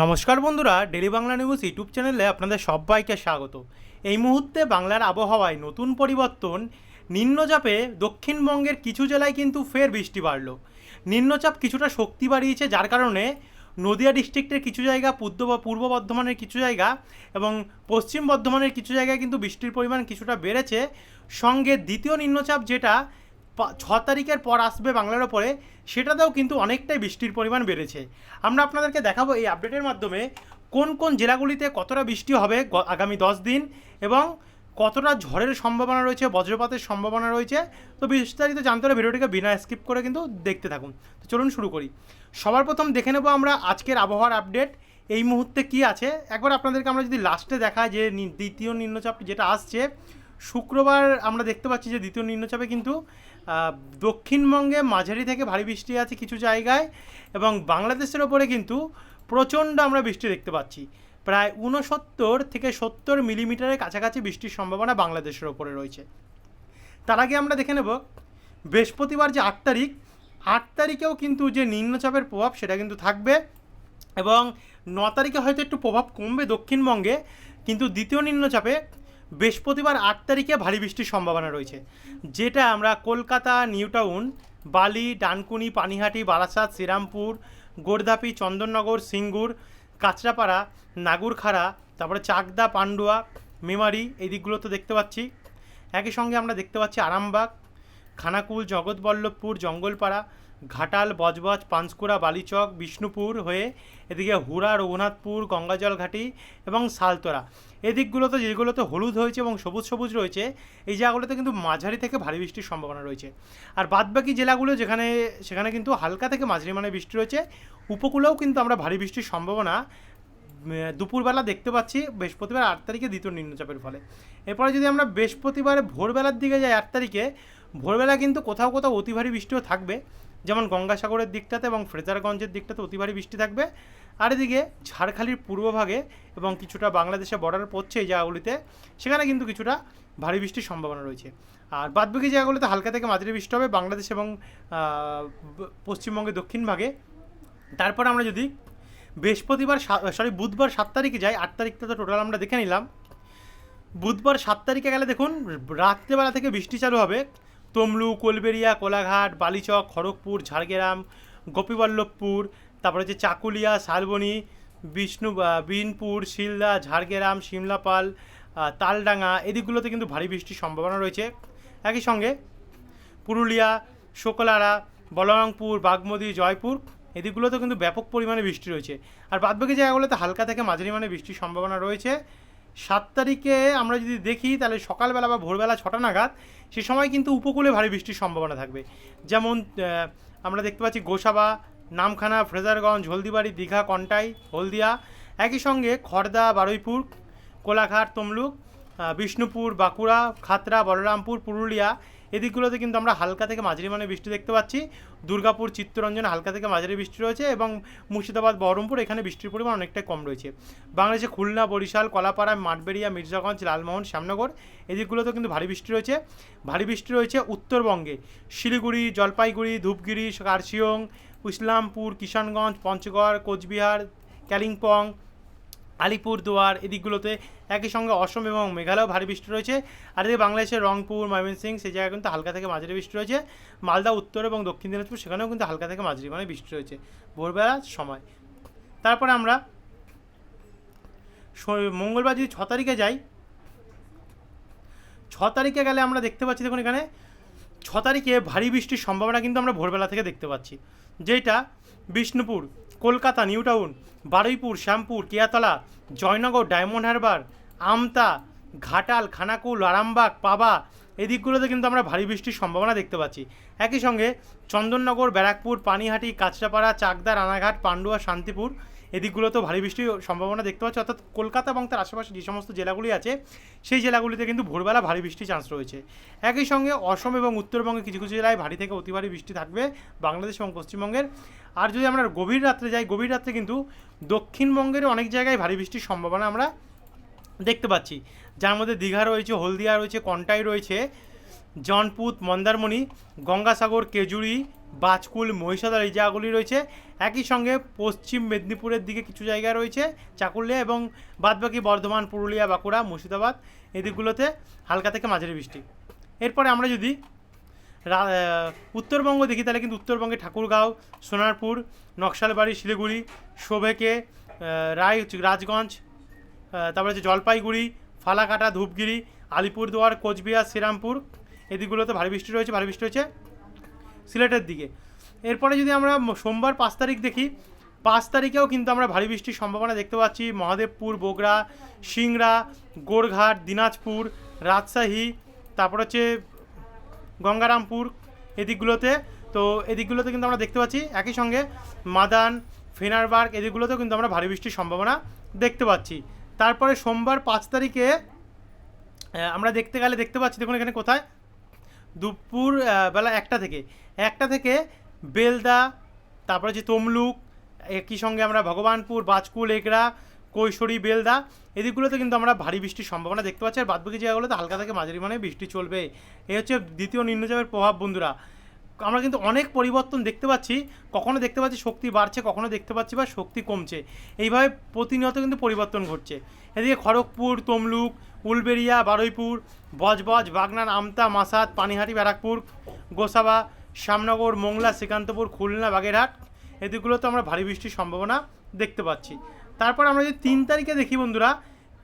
নমস্কার বন্ধুরা daily Bangla news YouTube চ্যানেলে আপনাদের সবাইকে স্বাগত। এই মুহূর্তে বাংলার আবহাওয়ায় নতুন পরিবর্তন, নিম্নচাপে দক্ষিণবঙ্গের কিছু জেলায় কিন্তু ফের বৃষ্টি বাড়ল। নিম্নচাপ কিছুটা শক্তি বাড়িয়েছে যার কারণে নদিয়া ডিস্ট্রিক্টের কিছু জায়গা, পূর্ব পূর্ব বর্ধমানের কিছু জায়গা এবং পশ্চিম বর্ধমানের কিছু জায়গায় কিন্তু বৃষ্টির পরিমাণ কিছুটা বেড়েছে। সঙ্গে দ্বিতীয় নিম্নচাপ যেটা ছ তারিখের পর আসবে বাংলার ওপরে, সেটাতেও কিন্তু অনেকটাই বৃষ্টির পরিমাণ বেড়েছে। আমরা আপনাদেরকে দেখাবো এই আপডেটের মাধ্যমে কোন কোন জেলাগুলিতে কতটা বৃষ্টি হবে আগামী দশ দিন এবং কতটা ঝড়ের সম্ভাবনা রয়েছে, বজ্রপাতের সম্ভাবনা রয়েছে। তো বিস্তারিত জানতে হলে ভিডিওটিকে বিনা স্কিপ করে কিন্তু দেখতে থাকুন। তো চলুন শুরু করি। সবার প্রথম দেখে নেব আমরা আজকের আবহাওয়ার আপডেট এই মুহূর্তে কি আছে? একবার আপনাদেরকে আমরা যদি লাস্টে দেখাই যে দ্বিতীয় নিম্নচাপ যেটা আসছে, শুক্রবার আমরা দেখতে পাচ্ছি যে দ্বিতীয় নিম্নচাপে কিন্তু দক্ষিণবঙ্গে মাঝারি থেকে ভারী বৃষ্টি আছে কিছু জায়গায় এবং বাংলাদেশের ওপরে কিন্তু প্রচণ্ড আমরা বৃষ্টি দেখতে পাচ্ছি। প্রায় ঊনসত্তর থেকে সত্তর মিলিমিটারের কাছাকাছি বৃষ্টির সম্ভাবনা বাংলাদেশের ওপরে রয়েছে। তার আগে আমরা দেখে নেব, বৃহস্পতিবার যে আট তারিখ, আট তারিখেও কিন্তু যে নিম্নচাপের প্রভাব সেটা কিন্তু থাকবে এবং ন তারিখে হয়তো একটু প্রভাব কমবে দক্ষিণবঙ্গে, কিন্তু দ্বিতীয় নিম্নচাপে বৃহস্পতিবার আট তারিখে ভারী বৃষ্টির সম্ভাবনা রয়েছে, যেটা আমরা কলকাতা, নিউ টাউন, বালি, ডানকুনি, পানিহাটি, বারাসাত, শ্রীরামপুর, গোর্ধাপি, চন্দননগর, সিঙ্গুর, কাঁচরাপাড়া, নাগুরখাড়া, তারপরে চাকদা, পান্ডুয়া, মেমারি এই দিকগুলো তো দেখতে পাচ্ছি। একই সঙ্গে আমরা দেখতে পাচ্ছি আরামবাগ, খানাকুল, জগৎবল্লভপুর, জঙ্গলপাড়া ঘাটাল, বজবজ পাঁশকুড়া বালিচক, বিষ্ণুপুর হয়ে এদিকে হুড়া, রঘুনাথপুর, গঙ্গাজল ঘাটি এবং সালতোরা এই দিকগুলোতে যেগুলোতে হলুদ হয়েছে এবং সবুজ সবুজ রয়েছে, এই জায়গাগুলোতে কিন্তু মাঝারি থেকে ভারী বৃষ্টির সম্ভাবনা রয়েছে। আর বাদবাকি জেলাগুলো যেখানে, সেখানে কিন্তু হালকা থেকে মাঝারি মানে বৃষ্টি রয়েছে। উপকূলেও কিন্তু আমরা ভারী বৃষ্টির সম্ভাবনা দুপুরবেলা দেখতে পাচ্ছি, বৃহস্পতিবার আট তারিখে দ্বিতীয় নিম্নচাপের ফলে। এরপরে যদি আমরা বৃহস্পতিবার ভোরবেলার দিকে যাই আট তারিখে ভোরবেলা কিন্তু কোথাও কোথাও অতি ভারী বৃষ্টিও থাকবে। যেমন গঙ্গাসাগরের দিকটাতে এবং ফ্রেজারগঞ্জের দিকটাতে অতি ভারী বৃষ্টি থাকবে। আর এদিকে ঝাড়খালির পূর্বভাগে এবং কিছুটা বাংলাদেশে বর্ডার পড়ছে এই জায়গাগুলিতে, সেখানে কিন্তু কিছুটা ভারী বৃষ্টির সম্ভাবনা রয়েছে। আর বাদবাকি জায়গাগুলোতে হালকা থেকে মাঝারি বৃষ্টি হবে বাংলাদেশ এবং পশ্চিমবঙ্গের দক্ষিণ ভাগে। তারপর আমরা যদি বৃহস্পতিবার সরি বুধবার সাত তারিখে যাই, আট তারিখটা তো টোটাল আমরা দেখে নিলাম। বুধবার সাত তারিখে গেলে দেখুন, রাত্রেবেলা থেকে বৃষ্টি চালু হবে। তমলু কোলবেরিয়া, কোলাঘাট, বালিচক, খড়গপুর, ঝাড়গ্রাম, গোপীবল্লভপুর, তারপরে হচ্ছে চাকুলিয়া, শালবনি, বিষ্ণু বিনপুর, শিলদা, ঝাড়গ্রাম, শিমলাপাল তালডাঙ্গা এদিকগুলোতে কিন্তু ভারী বৃষ্টির সম্ভাবনা রয়েছে। একই সঙ্গে পুরুলিয়া, শোকলারা, বলরামপুর বাগমদি জয়পুর এদিকগুলোতে কিন্তু ব্যাপক পরিমাণে বৃষ্টি রয়েছে। আর বাদবাকি জায়গাগুলোতে হালকা থেকে মাঝারি মানে বৃষ্টির সম্ভাবনা রয়েছে। সাত তারিখে আমরা যদি দেখি, তাহলে সকালবেলা বা ভোরবেলা ছটা নাগাদ, সে সময় কিন্তু উপকূলে ভারী বৃষ্টির সম্ভাবনা থাকবে। যেমন আমরা দেখতে পাচ্ছি গোসাবা, নামখানা, ফ্রেজারগঞ্জ, হলদিবাড়ি, দীঘা, কন্টাই, হলদিয়া। একই সঙ্গে খড়দা বারুইপুর, কোলাঘাট, তমলুক বিষ্ণুপুর, বাঁকুড়া খাতড়া বলরামপুর, পুরুলিয়া এদিকগুলোতে কিন্তু আমরা হালকা থেকে মাঝারি মানে বৃষ্টি দেখতে পাচ্ছি। দুর্গাপুর, চিত্তরঞ্জন হালকা থেকে মাঝারি বৃষ্টি রয়েছে এবং মুর্শিদাবাদ, বহরমপুর এখানে বৃষ্টির পরিমাণ অনেকটাই কম রয়েছে। বাংলাদেশে খুলনা, বরিশাল, কলাপাড়া, মাঠবেড়িয়া, মির্জাগঞ্জ, লালমোহন, শ্যামনগর এদিকগুলোতে কিন্তু ভারী বৃষ্টি রয়েছে। ভারী বৃষ্টি রয়েছে উত্তরবঙ্গে। শিলিগুড়ি, জলপাইগুড়ি, ধূপগিরি কার্শিয়ং ইসলামপুর, কিষানগঞ্জ, পঞ্চগড়, কোচবিহার, কালিম্পং আলিপুরদুয়ার এদিকগুলোতে একই সঙ্গে অসম এবং মেঘালয় ভারী বৃষ্টি রয়েছে। আর এদিকে বাংলাদেশের রংপুর, ময়মনসিংহ সেই জায়গায় কিন্তু হালকা থেকে মাঝারি বৃষ্টি রয়েছে। মালদা, উত্তর এবং দক্ষিণ দিনাজপুর, সেখানেও কিন্তু হালকা থেকে মাঝারি মানে বৃষ্টি রয়েছে ভোরবেলার সময়। তারপরে আমরা মঙ্গলবার যদি ছ তারিখে যাই, ছ তারিখে গেলে আমরা দেখতে পাচ্ছি, দেখুন এখানে, ছ তারিখে ভারী বৃষ্টির সম্ভাবনা কিন্তু আমরা ভোরবেলা থেকে দেখতে পাচ্ছি। যেটা Bishnupur Kolkata, New Town, Baruipur, Shyampur, Keyatala, Joynagar, Diamond Harbour, Amta, Ghatal, Khanakul, Arambagh, পাবা এদিকগুলোতে কিন্তু আমরা ভারী বৃষ্টির সম্ভাবনা দেখতে পাচ্ছি। একই সঙ্গে চন্দননগর, ব্যারাকপুর, পানিহাটি, কাঁচরাপাড়া, চাকদা, রানাঘাট পাণ্ডুয়া শান্তিপুর এদিকগুলোতেও ভারী বৃষ্টির সম্ভাবনা দেখতে পাচ্ছি। অর্থাৎ কলকাতা এবং তার আশেপাশে যে সমস্ত জেলাগুলি আছে, সেই জেলাগুলিতে কিন্তু ভোরবেলা ভারী বৃষ্টির চান্স রয়েছে। একই সঙ্গে অসম এবং উত্তরবঙ্গে কিছু কিছু জেলায় ভারী থেকে অতি ভারী বৃষ্টি থাকবে বাংলাদেশ এবং পশ্চিমবঙ্গের। আর যদি আমরা গভীর রাত্রে যাই, গভীর রাত্রে কিন্তু দক্ষিণবঙ্গের অনেক জায়গায় ভারী বৃষ্টির সম্ভাবনা আমরা দেখতে পাচ্ছি। যার মধ্যে দীঘা রয়েছে, হলদিয়া রয়েছে, কন্টাই রয়েছে জনপুত মন্দারমণি, গঙ্গাসাগর, কেজুরি বাজকুল মহিষাদার এই জায়গাগুলি রয়েছে, একই সঙ্গে পশ্চিম মেদিনীপুরের দিকে কিছু জায়গা রয়েছে, চাকুলিয়া এবং বাদবাকি বর্ধমান, পুরুলিয়া, বাঁকুড়া, মুর্শিদাবাদ এই দিকগুলোতে হালকা থেকে মাঝারি বৃষ্টি। এরপরে আমরা যদি উত্তরবঙ্গ দেখি, তাহলে কিন্তু উত্তরবঙ্গে ঠাকুরগাঁও, সোনারপুর, নকশালবাড়ি, শিলিগুড়ি শোভেকে রায় রাজগঞ্জ তারপরে হচ্ছে জলপাইগুড়ি, ফালাকাটা, ধূপগিরি, আলিপুরদুয়ার, কোচবিহার, শ্রীরামপুর, এদিকগুলোতে ভারী বৃষ্টি রয়েছে, ভারী বৃষ্টি রয়েছে সিলেটের দিকে। এরপরে যদি আমরা সোমবার পাঁচ তারিখ দেখি, পাঁচ তারিখেও কিন্তু আমরা ভারী বৃষ্টির সম্ভাবনা দেখতে পাচ্ছি। মহাদেবপুর, বগুড়া, সিংড়া গোরঘাট দিনাজপুর, রাজশাহী, তারপর হচ্ছে গঙ্গারামপুর এদিকগুলোতে। তো এদিকগুলোতে কিন্তু আমরা দেখতে পাচ্ছি একই সঙ্গে মাদান, ফেনারবার্গ এদিকগুলোতেও কিন্তু আমরা ভারী বৃষ্টির সম্ভাবনা দেখতে পাচ্ছি। তারপরে সোমবার পাঁচ তারিখে আমরা দেখতে গেলে দেখতে পাচ্ছি, দেখুন এখানে কোথায়? দুপুর বেলা একটা থেকে। একটা থেকে বেলদা, তারপরে যে তমলুক, একই সঙ্গে আমরা ভগবানপুর, বাজকুল, এগরা, কৈশোরী, বেলদা, এদিকগুলোতে কিন্তু আমরা ভারী বৃষ্টির সম্ভাবনা দেখতে পাচ্ছি। আর বাদবাকি জায়গাগুলোতে হালকা থেকে মাঝারি মানে বৃষ্টি চলবে। এই হচ্ছে দ্বিতীয় নিম্নচাপের প্রভাব, বন্ধুরা। আমরা কিন্তু অনেক পরিবর্তন দেখতে পাচ্ছি। কখনো দেখতে পাচ্ছি শক্তি বাড়ছে, কখনো দেখতে পাচ্ছি বা শক্তি কমছে। এইভাবে প্রতিনিয়ত কিন্তু পরিবর্তন ঘটছে। এদিকে খড়গপুর, তমলুক উলবেরিয়া বারুইপুর, বজবজ, বাগনান, আমতা, মাসাদ, পানিহাটি, ব্যারাকপুর, গোসাবা, শ্যামনগর, মোংলা, শ্রীকান্তপুর, খুলনা, বাগেরহাট এদিকগুলোতে আমরা ভারী বৃষ্টির সম্ভাবনা দেখতে পাচ্ছি। তারপর আমরা যদি তিন তারিখে দেখি বন্ধুরা,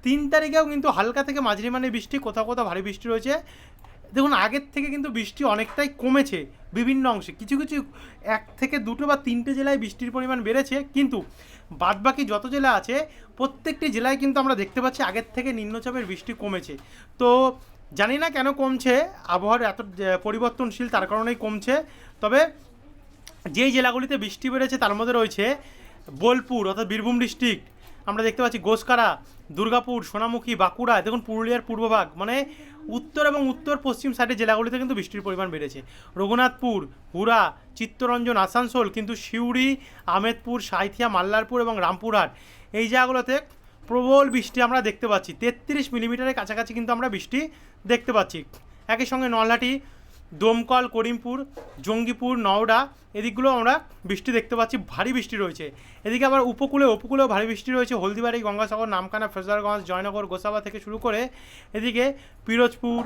তিন তারিখেও কিন্তু হালকা থেকে মাঝারি মানে বৃষ্টি, কোথাও কোথাও ভারী বৃষ্টি রয়েছে। দেখুন, আগের থেকে কিন্তু বৃষ্টি অনেকটাই কমেছে বিভিন্ন অংশে। কিছু কিছু এক থেকে দুটো বা তিনটে জেলায় বৃষ্টির পরিমাণ বেড়েছে, কিন্তু বাদবাকি যত জেলা আছে, প্রত্যেকটি জেলায় কিন্তু আমরা দেখতে পাচ্ছি আগের থেকে নিম্নচাপের বৃষ্টি কমেছে। তো জানি না কেন কমছে, আবহাওয়ার এত পরিবর্তনশীল তার কারণেই কমছে, তবে যেই জেলাগুলিতে বৃষ্টি বেড়েছে তার মধ্যে রয়েছে বোলপুর অর্থাৎ বীরভূম ডিস্ট্রিক্ট। আমরা দেখতে পাচ্ছি গোসকারা, দুর্গাপুর, সোনামুখী, বাঁকুড়া, দেখুন পুরুলিয়ার পূর্বভাগ মানে উত্তর এবং উত্তর পশ্চিম সাইডের জেলাগুলিতে কিন্তু বৃষ্টির পরিমাণ বেড়েছে। রঘুনাথপুর হুরা চিত্তরঞ্জন, আসানসোল কিন্তু সিউড়ি, আমেদপুর, সাঁইথিয়া, মাল্লারপুর এবং রামপুরহাট এই জায়গাগুলোতে প্রবল বৃষ্টি আমরা দেখতে পাচ্ছি। তেত্রিশ মিলিমিটারের কাছাকাছি কিন্তু আমরা বৃষ্টি দেখতে পাচ্ছি। একই সঙ্গে নলহাটি দমকল, করিমপুর, জঙ্গিপুর, নওডা, এদিকগুলো আমরা বৃষ্টি দেখতে পাচ্ছি, ভারী বৃষ্টি রয়েছে। এদিকে আবার উপকূলে, উপকূলেও ভারী বৃষ্টি রয়েছে, হলদিবাড়ি, গঙ্গাসাগর, নামখানা ফেজারগঞ্জ জয়নগর, গোসাবা থেকে শুরু করে এদিকে পিরোজপুর,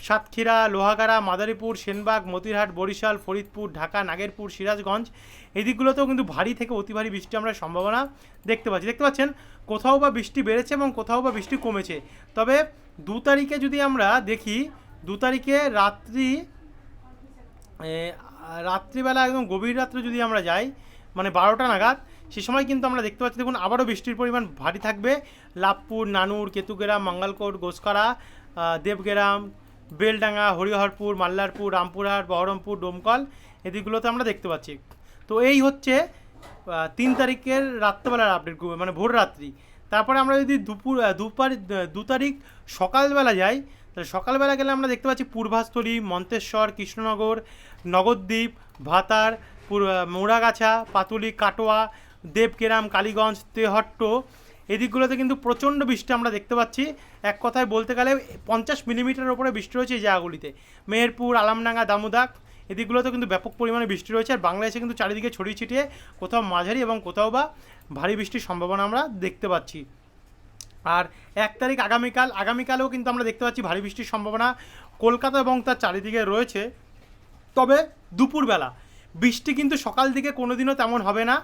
সাতক্ষীরা, লোহাগাড়া, মাদারীপুর, সেনবাগ, মতিরহাট, বরিশাল, ফরিদপুর, ঢাকা, নাগেরপুর, সিরাজগঞ্জ, এদিকগুলোতেও কিন্তু ভারী থেকে অতি ভারী বৃষ্টি আমরা সম্ভাবনা দেখতে পাচ্ছি। দেখতে পাচ্ছেন, কোথাও বা বৃষ্টি বেড়েছে এবং কোথাও বা বৃষ্টি কমেছে। তবে দু তারিখে যদি আমরা দেখি, দু তারিখে রাত্রি রাত্রিবেলা একদম গভীর রাত্রে যদি আমরা যাই মানে বারোটা নাগাদ, সে সময় কিন্তু আমরা দেখতে পাচ্ছি, দেখুন, আবারও বৃষ্টির পরিমাণ ভারী থাকবে। লাভপুর, নানুর, কেতুগেরাম, মঙ্গলকোট গোসকারা দেবগ্রাম, বেলডাঙ্গা, হরিহরপুর, মাল্লারপুর, রামপুরহাট, বহরমপুর, ডোমকল এদিকগুলোতে আমরা দেখতে পাচ্ছি। তো এই হচ্ছে তিন তারিখের রাত্রেবেলার আপডেট মানে ভোর রাত্রি। তারপরে আমরা যদি দুপুর দুপার দু তারিখ সকালবেলা যাই তাহলে সকালবেলা গেলে আমরা দেখতে পাচ্ছি পূর্বাস্থলী মন্তেশ্বর, কৃষ্ণনগর, নগরদ্বীপ, ভাতার মোড়াগাছা, পাতুলি, কাটোয়া, দেবকেরাম, কালীগঞ্জ, তেহট্ট। এদিকগুলোতে কিন্তু প্রচণ্ড বৃষ্টি আমরা দেখতে পাচ্ছি। এক কথায় বলতে গেলে পঞ্চাশ মিলিমিটারের ওপরে বৃষ্টি রয়েছে এই জায়গাগুলিতে। মেহেরপুর, আলামডাঙ্গা, দামোদাক এদিকগুলোতে কিন্তু ব্যাপক পরিমাণে বৃষ্টি রয়েছে। আর বাংলাদেশে কিন্তু চারিদিকে ছড়িয়ে ছিটিয়ে কোথাও মাঝারি এবং কোথাও বা ভারী বৃষ্টির সম্ভাবনা আমরা দেখতে পাচ্ছি। আর এক তারিখ আগামীকাল, আগামীকালেও কিন্তু আমরা দেখতে পাচ্ছি ভারী বৃষ্টির সম্ভাবনা কলকাতা এবং তার চারিদিকে রয়েছে। তবে দুপুরবেলা, বৃষ্টি কিন্তু সকাল দিকে কোনো দিনও তেমন হবে না।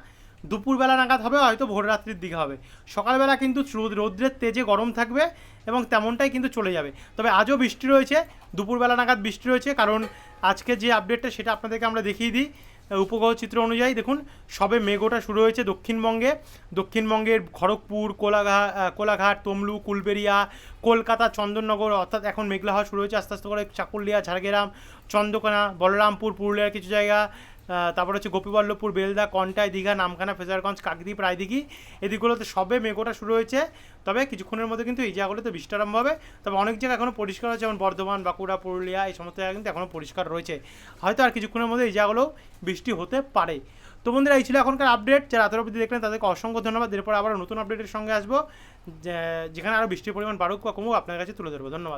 দুপুরবেলা নাগাদ হবে, হয়তো ভোর রাত্রির দিকে হবে। সকালবেলা কিন্তু রৌদ্রের তেজে গরম থাকবে এবং তেমনটাই কিন্তু চলে যাবে। তবে আজও বৃষ্টি রয়েছে, দুপুরবেলা নাগাদ বৃষ্টি রয়েছে, কারণ আজকে যে আপডেটটা সেটা আপনাদেরকে আমরা দেখিয়ে দিই। উপগ্রহ চিত্র অনুযায়ী দেখুন, সবে মেঘোটা শুরু হয়েছে দক্ষিণবঙ্গে। দক্ষিণবঙ্গের খড়গপুর, কোলাঘা কোলাঘাট তমলু কুলবেরিয়া, কলকাতা, চন্দননগর, অর্থাৎ এখন মেঘলা হওয়া শুরু হয়েছে আস্তে আস্তে করে চাকুলিয়া, ঝাড়গ্রাম, চন্দ্রকোনা, বলরামপুর, পুরুলিয়ার কিছু জায়গা। তারপর হচ্ছে গোপীবল্লভপুর, বেলদা, কন্টাই, দীঘা, নামখানা, ফেজারগঞ্জ, কাকদ্বীপ, রায়দিঘি, এদিকগুলোতে সবে মেঘোটা শুরু হয়েছে। তবে কিছুক্ষণের মধ্যে কিন্তু এই জায়গাগুলোতে বৃষ্টি আরম্ভ হবে। তবে অনেক জায়গা এখনও পরিষ্কার আছে যেমন বর্ধমান, বাঁকুড়া, পুরুলিয়া, এই সমস্ত জায়গা কিন্তু এখনও পরিষ্কার রয়েছে। হয়তো আর কিছুক্ষণের মধ্যে এই জায়গাগুলো বৃষ্টি হতে পারে। তো বন্ধুরা, এই ছিল এখনকার আপডেট যারা রাতের অবধি দেখলেন, তাদেরকে অসংখ্য ধন্যবাদ। এরপর আবার নতুন আপডেটের সঙ্গে আসব। যেখানে আরও বৃষ্টির পরিমাণ বাড়ুক বা কমুক আপনার কাছে তুলে ধরবো। ধন্যবাদ।